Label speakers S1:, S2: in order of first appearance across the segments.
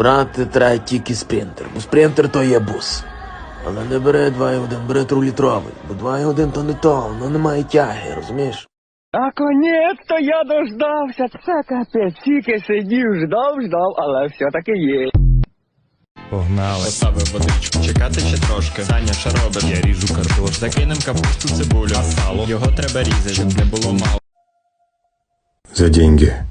S1: Брати треба тільки спринтер, бо спринтер то є бус. Але не бери 2,1, бери трилітровий, бо 2,1 то не то, воно не має тяги, розумієш?
S2: Наконець-то я дождався. Це капець. Тільки сидів, ждав, ждав, але все-таки є.
S3: Погнали.
S4: Поставив водичку, чекати ще трошки. Саня, що робиш? Я ріжу картоплю. Закинем капусту цибулю, а сало. Його треба різати, щоб не було мало.
S3: За деньги.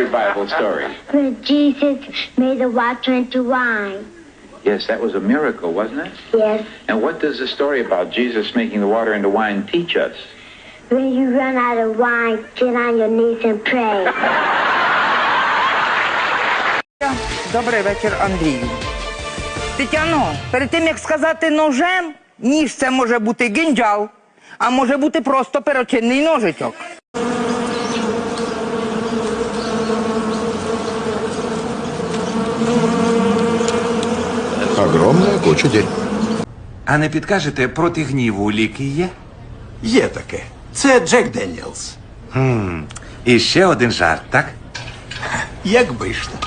S5: Favorite Bible story?
S6: When Jesus made the water into wine.
S5: Yes, that was a miracle, wasn't it?
S6: Yes.
S5: And what does the story about Jesus making the water into wine teach us?
S6: When you run out of wine, get on your knees and pray.
S7: Добрий вечір, Андрію. Тетяно, перед тим як сказати ножем, ніж це може бути гінджал, а може бути просто перочинний ножичок.
S3: Огромная куча.
S8: А не підкажете, проти гніву ліки є?
S9: Є таке. Це Джек Денніелс.
S8: І ще один жарт, так?
S9: Якби ж то.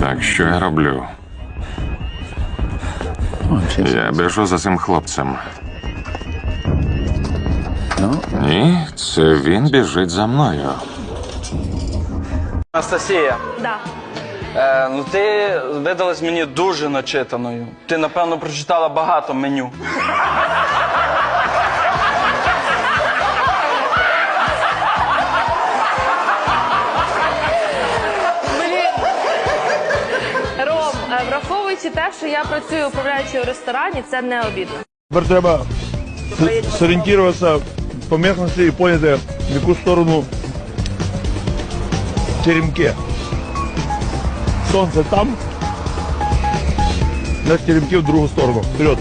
S10: Так, що я роблю? Я біжу за цим хлопцем. Ні, це він біжить за мною.
S2: Анастасія.
S11: Да.
S2: Е, ну ти видалась мені дуже начитаною. Ти, напевно, прочитала багато меню.
S11: Блін. Ром, е, враховуючи те, що я працюю управляючою в ресторані, це не обідно.
S12: Тепер треба с- зорієнтуватися в поверхності і поняти, в яку сторону теремки. Сонце там, наш теремки в другу сторону. Вперед.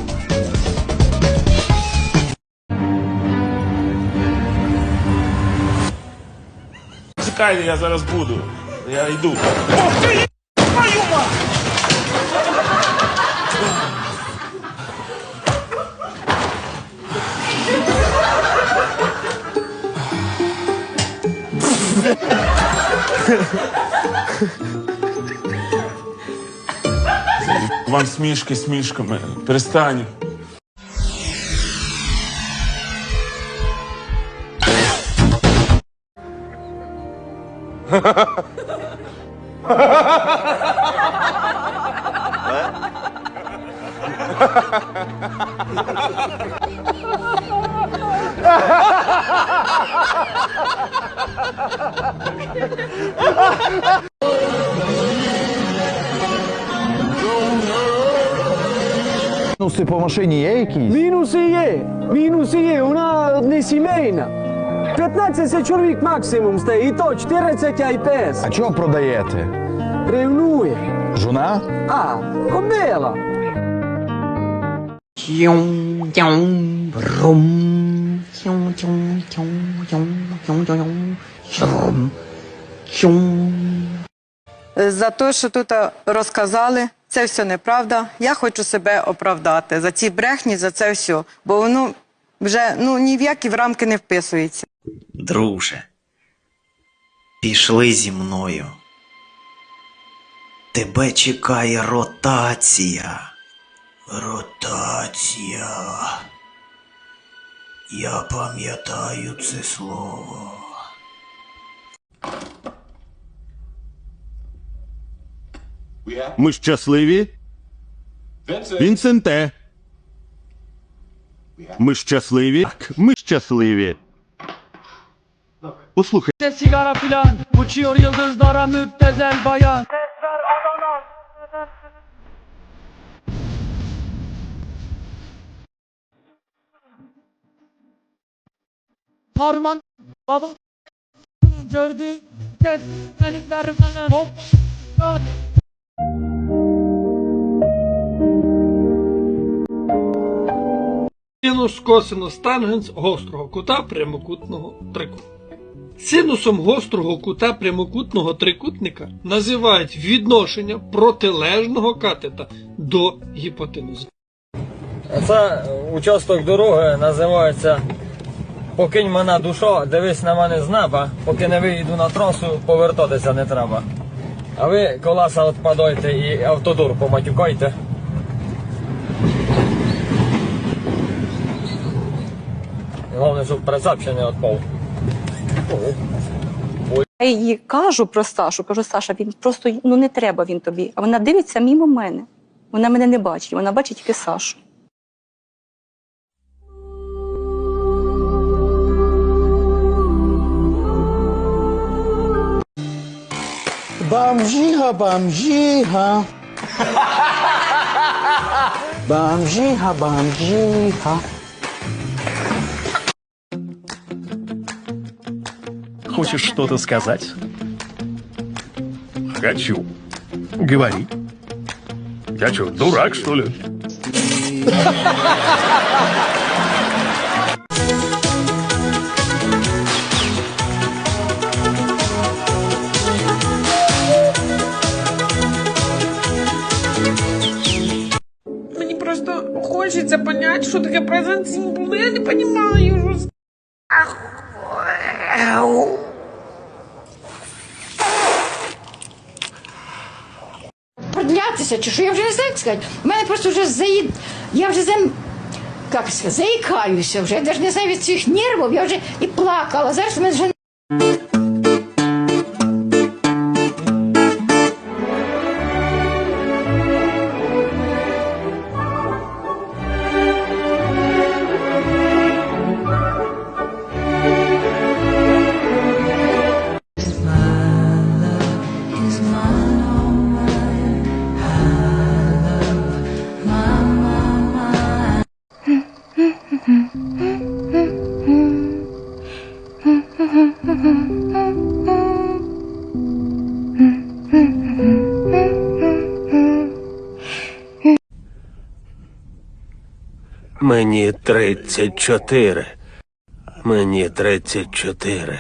S12: Чекайте, я зараз буду. Я йду. Вам смішки смішками. Перестань.
S9: Мінуси по машині є якісь?
S2: Мінуси є. Мінуси є. Вона не сімейна. 15 чоловік максимум стає, і то 14 айпес.
S9: А чого продаєте?
S2: Ревнує.
S9: Жона?
S2: А, кобила.
S7: За те, що тут розказали, це все неправда. Я хочу себе оправдати за ці брехні, за це все. Бо воно вже ну, ні в які в рамки не вписується.
S9: Друже, пішли зі мною. Тебе чекає ротація. Ротація. Я пам'ятаю це слово.
S12: Ми щасливі? Вінсенте. Ми щасливі? Так, ми щасливі. Послухай.
S2: Sigara filan uçuyor yıldızlara müptezel bayan. Harman baba gördü kes belikler hop Синус, косинус, тангенс гострого кута прямокутного трику.
S13: Синусом гострого кута прямокутного трикутника називають відношення протилежного катета до гіпотенузи.
S12: Це участок дороги називається Покинь мене душа, дивись на мене з неба, поки не виїду на трасу, повертатися не треба. А ви колеса відпадайте і автодор поматюкайте. Головне, щоб прицеп ще не відпав.
S14: Я їй кажу про Сашу, кажу, Саша, він просто ну не треба він тобі. А вона дивиться мимо мене. Вона мене не бачить, вона бачить тільки Сашу.
S15: Бомжига, бомжига. Бомжига, бомжига.
S16: Хочешь что-то сказать? Хочу. Говори. Я что, дурак, что ли?
S17: поняти, що таке презент сім'ї. Я не розумію.
S11: Продлятися, чи що я вже не знаю, як сказати. У мене просто вже заїд. Я вже зам... як сказати, заїкаюся вже. Я навіть не знаю від цих нервів, я вже і плакала. Зараз у мене вже
S15: Мені 34. Мені 34.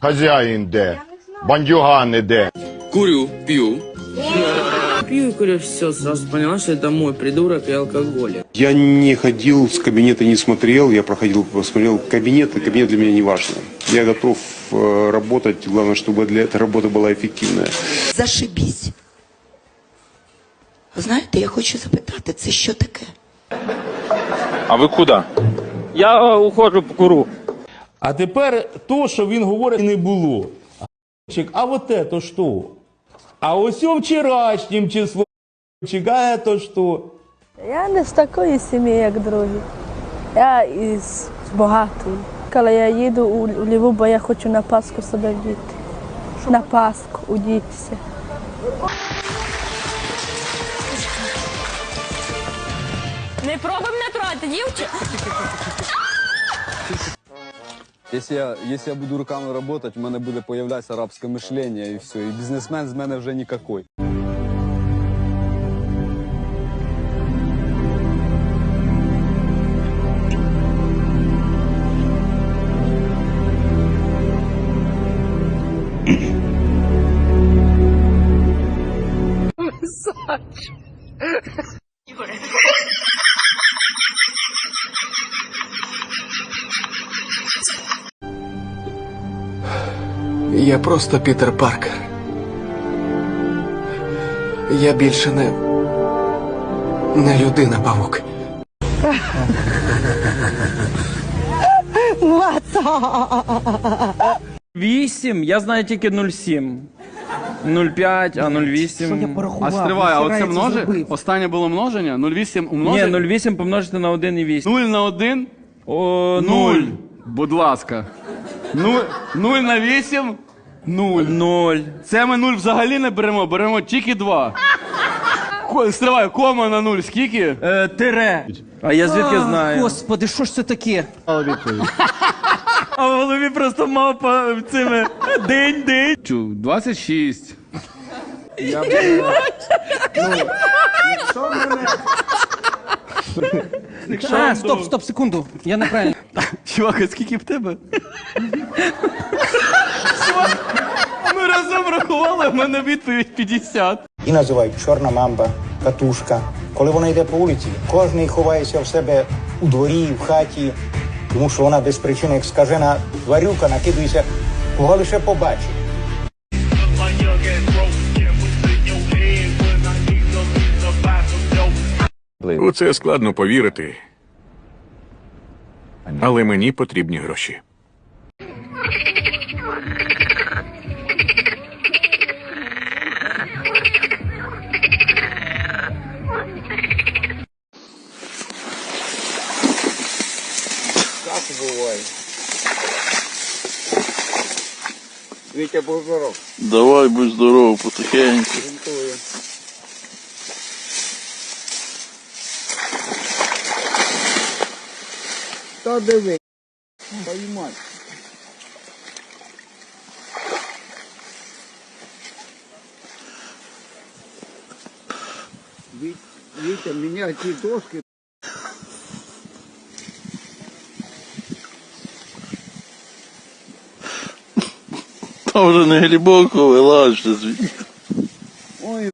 S8: Хазяїн де? Бандюган де?
S12: Курю, пью. Пью и курю все, сразу поняла, что это мой придурок и алкоголик.
S8: Я не ходил с кабинета, не смотрел. Я проходил, посмотрел кабинет. Кабинет для меня не важно. Я готов э, работать. Главное, чтобы для этой работы была эффективная.
S11: зашибісь. Знаєте, я хочу запитати, це що таке?
S8: А ви куди?
S12: Я уходжу по куру.
S16: А тепер то, що він говорить, не було. Чик, А вот это що? А ось о вчорашнім числом. Чик, А это що?
S14: Я не з такої сім'ї, як другі. Я із багатої. Коли я їду у, у Львів, бо я хочу на Пасху себе вдіти. На Пасху удітися.
S17: Не пробуй мене трогати, дівчина.
S12: Якщо я, якщо я буду руками працювати, у мене буде появлятися арабське мишлення і все. І бізнесмен з мене вже ніякий.
S18: Я просто Пітер Паркер. Я більше не. не людина павук.
S12: Вісім, я знаю тільки 0,7. 0,5, а 0,8.
S13: А стривай, а оце множе? Останнє було множення? 0,8
S12: Ні,
S13: умножить?
S12: 0,8 помножити на 1,8.
S13: 0 на 1?
S12: О,
S13: 0. Будь ласка. 0, 0 на 8? 0.
S12: 0.
S13: Це ми 0 взагалі не беремо, беремо тільки 2. Ко- Стривай, кома на 0 скільки?
S12: Е, тире. А я звідки знаю?
S13: Господи, що ж це таке?
S12: А в голові просто мавпа цими день-день.
S13: Чу, 26.
S19: Я б, е, ну, якщо мене...
S20: А, стоп, стоп, секунду. Я неправильно. Чувак, а скільки в тебе? Ми разом рахували, в мене відповідь 50.
S19: І називають чорна мамба, катушка. Коли вона йде по вулиці, кожен ховається в себе у дворі, в хаті, тому що вона без причини, як скажена тварюка, накидується, кого лише побачить.
S10: У це складно повірити. Але мені потрібні гроші.
S19: Вітя, будь здоров.
S21: Давай, будь здоров, потихеньку.
S19: Та диви. Твою мать. Вітя, Вітя, доски
S21: Там вже не глибоко вилазь звідти.
S19: Ой,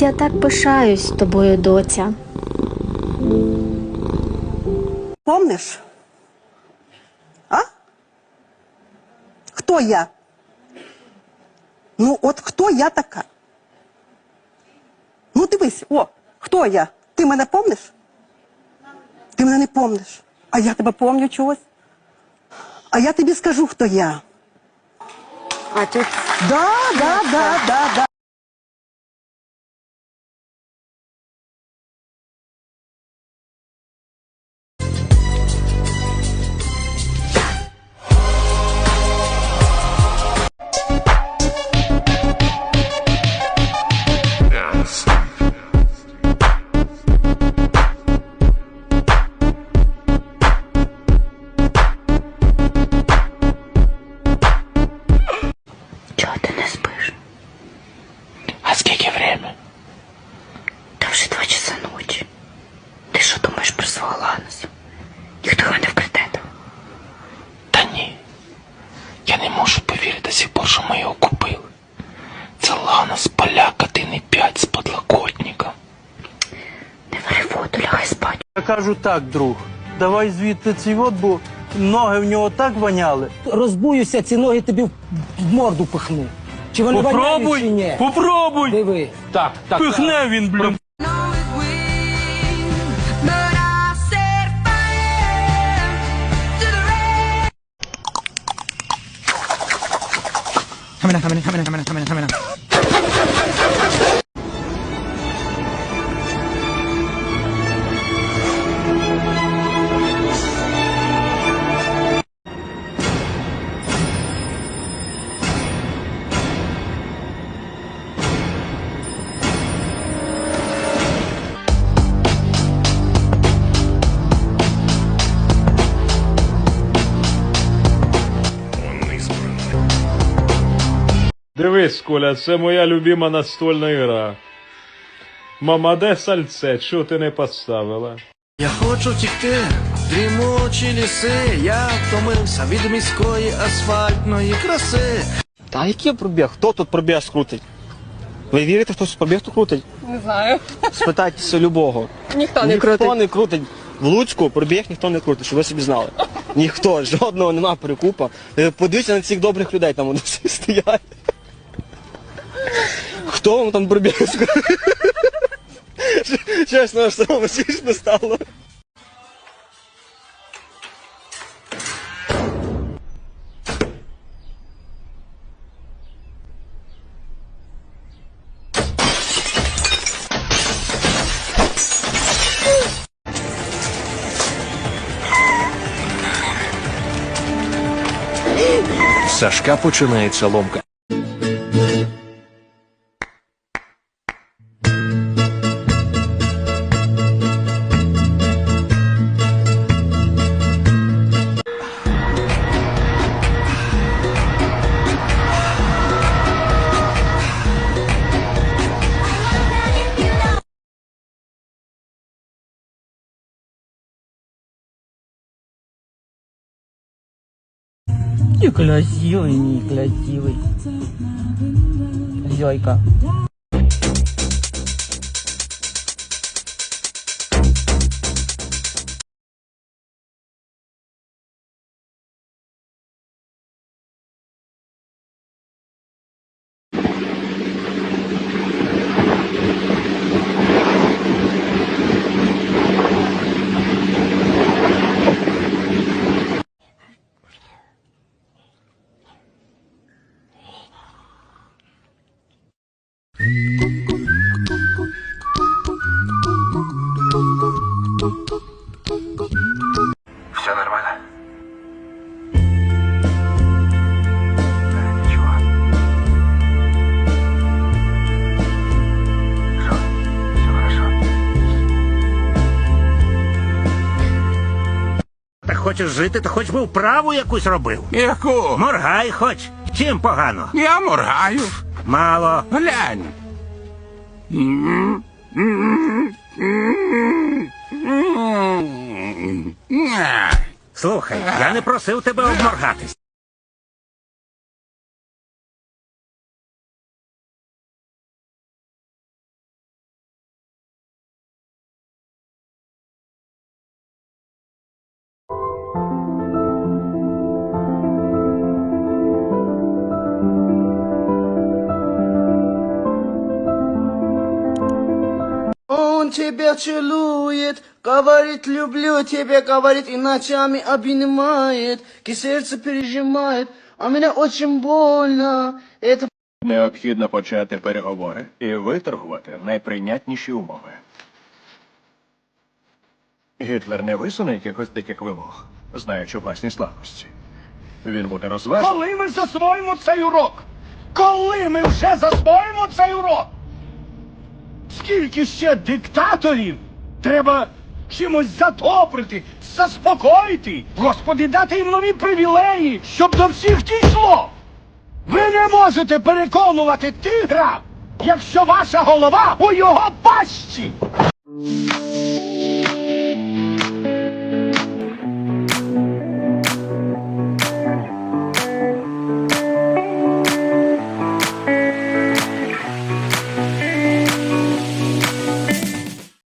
S22: Я так пишаюсь тобою, доця.
S23: Помниш? А? Хто я? Ну, от хто я така? Ну, дивись, о, хто я? Ти мене помниш? Ти мене не помниш. А я тебе помню чогось. А я тобі скажу, хто я.
S22: А тут
S23: Да, да, да, да, да.
S22: Свого Лануса? Ніхто його не вкраде.
S24: Та ні. Я не можу повірити до сих пор, що ми його купили. Це Ланос поляк 1,5 з подлокотником.
S22: Не вари воду, лягай спать.
S20: Я кажу так, друг. Давай звідти цей от, бо ноги в нього так воняли.
S19: Розбуюся, ці ноги тобі в морду пихну. Чи вони воняють, чи ні?
S20: попробуй.
S19: Диви.
S25: Так, так.
S20: Пихне він, блін.
S25: め
S4: な、ためな、ためな、ためな、ためな、ためな。
S25: Коля, це моя любима настольна гра. Мама, де сальце? Чого ти не поставила?
S19: Я хочу втікти, дрімучі ліси, я втомився від міської асфальтної краси.
S20: Та який пробіг? Хто тут пробіг скрутить? Ви вірите, хтось пробіг тут крутить?
S11: Не знаю.
S20: Спитайтеся любого.
S11: Ніхто не
S20: ніхто
S11: крутить.
S20: не крутить. В Луцьку пробіг ніхто не крутить, щоб ви собі знали. Ніхто, жодного нема перекупа. Е, Подивіться на цих добрих людей, там вони всі стоять. Кто он там пробіг? Щось на самому смішно стало.
S26: Сашка починається ломка.
S2: Не красивый, не красивый. Зойка.
S8: Хочеш жити, то хоч би вправу якусь робив.
S10: Яку?
S8: Моргай хоч. Чим погано?
S10: Я моргаю.
S8: Мало.
S10: Глянь.
S8: Слухай, я не просив тебе обморгатись.
S18: Он тебя целует, говорит люблю тебя, говорит и ночами обнимает, и сердце пережимает, а меня очень больно. Это
S26: Необхідно почати переговори і виторгувати найприйнятніші умови. Гітлер не висуне якихось диких вимог, знаючи власні слабкості. Він буде розважений.
S27: Коли ми засвоїмо цей урок? Коли ми вже засвоїмо цей урок? Скільки ще диктаторів треба чимось затоприти, заспокоїти, Господи, дати їм нові привілеї, щоб до всіх дійшло. Ви не можете переконувати тигра, якщо ваша голова у його пащі.